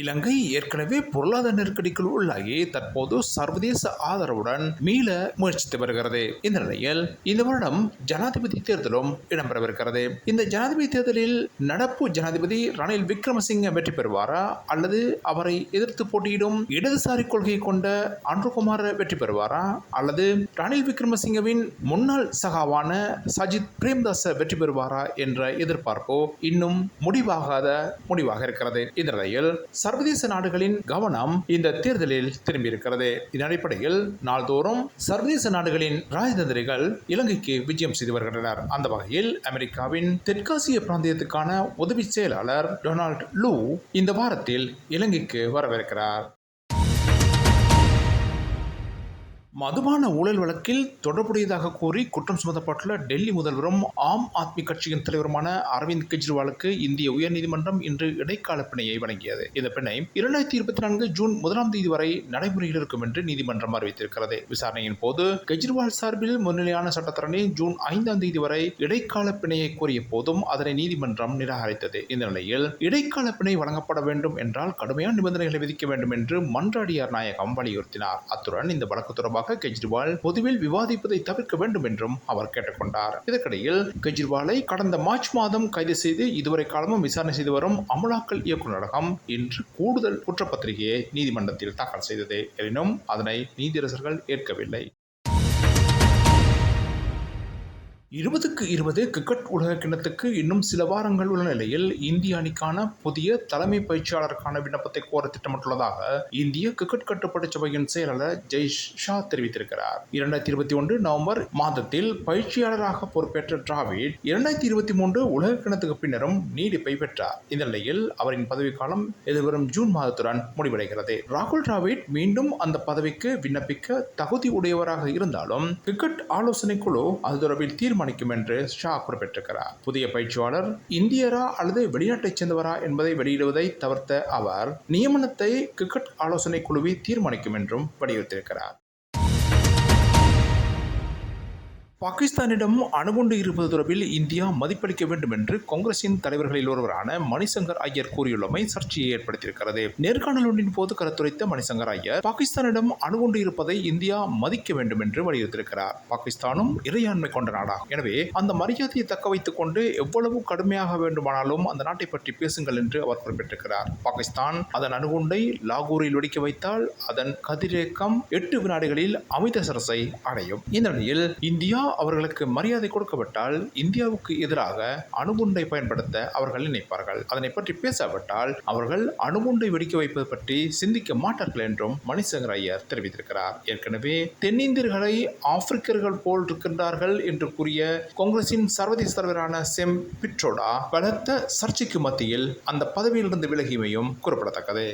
இலங்கை ஏற்கனவே பொருளாதார நெருக்கடிக்குள் உள்ளாகி தற்போது சர்வதேச ஆதரவுடன் மீள முயற்சித்து வருகிறது. இந்த நிலையில் இந்த வருடம் ஜனாதிபதி தேர்தலும் இடம்பெறவிருக்கிறது. இந்த ஜனாதிபதி தேர்தலில் நடப்பு ஜனாதிபதி ரணில் விக்ரமசிங்க வெற்றி பெறுவாரா? அல்லது அவரை எதிர்த்து போட்டியிடும் இடதுசாரி கொள்கை கொண்ட அன்ருகுமார் வெற்றி பெறுவாரா? அல்லது ரணில் விக்ரமசிங்கவின் முன்னாள் சகாவான சஜித் பிரேம்தாஸ் வெற்றி பெறுவாரா? என்ற எதிர்பார்ப்பு இன்னும் முடிவாகாத முடிவாக இருக்கிறது. இந்த நிலையில் சர்வதேச நாடுகளின் கவனம் இந்த தேர்தலில் திரும்பியிருக்கிறது. இதன் அடிப்படையில் நாள்தோறும் சர்வதேச நாடுகளின் ராஜதந்திரிகள் இலங்கைக்கு விஜயம் செய்து வருகின்றனர். அந்த வகையில் அமெரிக்காவின் தெற்காசிய பிராந்தியத்துக்கான உதவி செயலாளர் டொனால்ட் லூ இந்த வாரத்தில் இலங்கைக்கு வரவிருக்கிறார் மதுபான ஊழல் வழக்கில் தொடர்புடையதாக கூறி குற்றம் சுமத்தப்பட்டுள்ள டெல்லி முதல்வரும் ஆம் ஆத்மி கட்சியின் தலைவருமான அரவிந்த் கெஜ்ரிவாலுக்கு இந்திய உயர்நீதிமன்றம் இன்று இடைக்கால பிணையை வழங்கியது. இந்த பிணை இரண்டாயிரத்தி இருபத்தி நான்கு ஜூன் முதலாம் தேதி வரை நடைமுறையில் இருக்கும் என்று நீதிமன்றம் அறிவித்திருக்கிறது. விசாரணையின் போது கெஜ்ரிவால் சார்பில் முன்னிலையான சட்டத்தரணி ஜூன் ஐந்தாம் தேதி வரை இடைக்கால பிணையை கோரிய போதும் அதனை நீதிமன்றம் நிராகரித்தது. இந்த நிலையில் இடைக்கால பிணை வழங்கப்பட வேண்டும் என்றால் கடுமையான நிபந்தனைகளை விதிக்க வேண்டும் என்று மன்றாடியார் நாயகம் வலியுறுத்தினார். அத்துடன் இந்த வழக்கு தொடர்பாக தொடர்பாக கெஜ்ரிவால் பொதுவில் விவாதிப்பதை தவிர்க்க வேண்டும் என்றும் அவர் கேட்டுக்கொண்டார். இதற்கிடையில் கெஜ்ரிவாலை கடந்த மார்ச் மாதம் கைது செய்து இதுவரை காலமும் விசாரணை செய்து வரும் அமலாக்கல் இயக்குநரகம் இன்று கூடுதல் குற்றப்பத்திரிகையை நீதிமன்றத்தில் தாக்கல் செய்தது. எனினும் அதனை நீதியரசர்கள் ஏற்கவில்லை. இருபதுக்கு இருபது கிரிக்கெட் உலக கிண்ணத்துக்கு இன்னும் சில வாரங்கள் உள்ள நிலையில் இந்திய அணிக்கான புதிய தலைமை பயிற்சியாளருக்கான விண்ணப்பத்தை கோர திட்டமிட்டுள்ளதாக இந்திய கிரிக்கெட் கட்டுப்பாட்டு சபையின் செயலாளர் ஜெய் ஷா தெரிவித்திருக்கிறார். இரண்டாயிரத்தி இருபத்தி ஒன்று நவம்பர் மாதத்தில் பயிற்சியாளராக பொறுப்பேற்ற டிராவிட் இரண்டாயிரத்தி இருபத்தி மூன்று உலக கிணத்துக்கு பின்னரும் நீடிப்பை பெற்றார். இந்த நிலையில் அவரின் பதவிக்காலம் எதிர்வரும் ஜூன் மாதத்துடன் முடிவடைகிறது. ராகுல் டிராவிட் மீண்டும் அந்த பதவிக்கு விண்ணப்பிக்க தகுதி உடையவராக இருந்தாலும் கிரிக்கெட் ஆலோசனை குழு அது தொடர்பில் தீர்மானம் தீர்மானிக்கும் என்று ஷா குறிப்பிட்டிருக்கிறார் புதிய பயிற்சியாளர் இந்தியரா அல்லது வெளிநாட்டைச் சேர்ந்தவரா என்பதை வெளியிடுவதை தவிர்த்த அவர் நியமனத்தை கிரிக்கெட் ஆலோசனை குழுவை தீர்மானிக்கும் என்றும் வலியுறுத்தியிருக்கிறார். பாகிஸ்தானிடம் அணுகுண்டு இருப்பது தொடர்பில் இந்தியா மதிப்பளிக்க வேண்டும் என்று காங்கிரசின் தலைவர்களில் ஒருவரான மணிசங்கர் ஐயர் கூறியுள்ளமை சர்ச்சையை ஏற்படுத்தியிருக்கிறது. நேர்காணல் ஒன்றின் போது கருத்துரைத்த மணிசங்கர் ஐயர் பாகிஸ்தானிடம் அணுகுண்டு இருப்பதை இந்தியா மதிக்க வேண்டும் என்று வலியுறுத்தியிருக்கிறார். பாகிஸ்தானும் இறையாண்மை கொண்ட நாடாகும். எனவே அந்த மரியாதையை தக்க வைத்துக் கொண்டு எவ்வளவு கடுமையாக வேண்டுமானாலும் அந்த நாட்டை பற்றி பேசுங்கள் என்று அவர் குறிப்பிட்டிருக்கிறார். பாகிஸ்தான் அதன் அணுகுண்டை லாகூரில் வெடிக்க வைத்தால் அதன் கதிரேக்கம் எட்டு வினாடிகளில் அமிர்தசரஸை அடையும். இந்த நிலையில் இந்தியா அவர்களுக்கு மரியாதை கொடுக்கப்பட்டால் இந்தியாவுக்கு எதிராக அணுகுண்டை பயன்படுத்த அவர்கள் நினைப்பார்கள். அதனை பற்றி பேசாவிட்டால் அவர்கள் அணுகுண்டை வெடிக்க வைப்பது பற்றி சிந்திக்க மாட்டார்கள் என்றும் மணிசங்கர் ஐயர் தெரிவித்திருக்கிறார். ஏற்கனவே தென்னிந்தியர்களை ஆப்பிரிக்கர்கள் போல் இருக்கின்றார்கள் என்று கூறிய காங்கிரசின் சர்வதேச தலைவரான செம் பிட்ரோடா பலத்த சர்ச்சைக்கு மத்தியில் அந்த பதவியிலிருந்து விலகியமையும் குறிப்பிடத்தக்கது.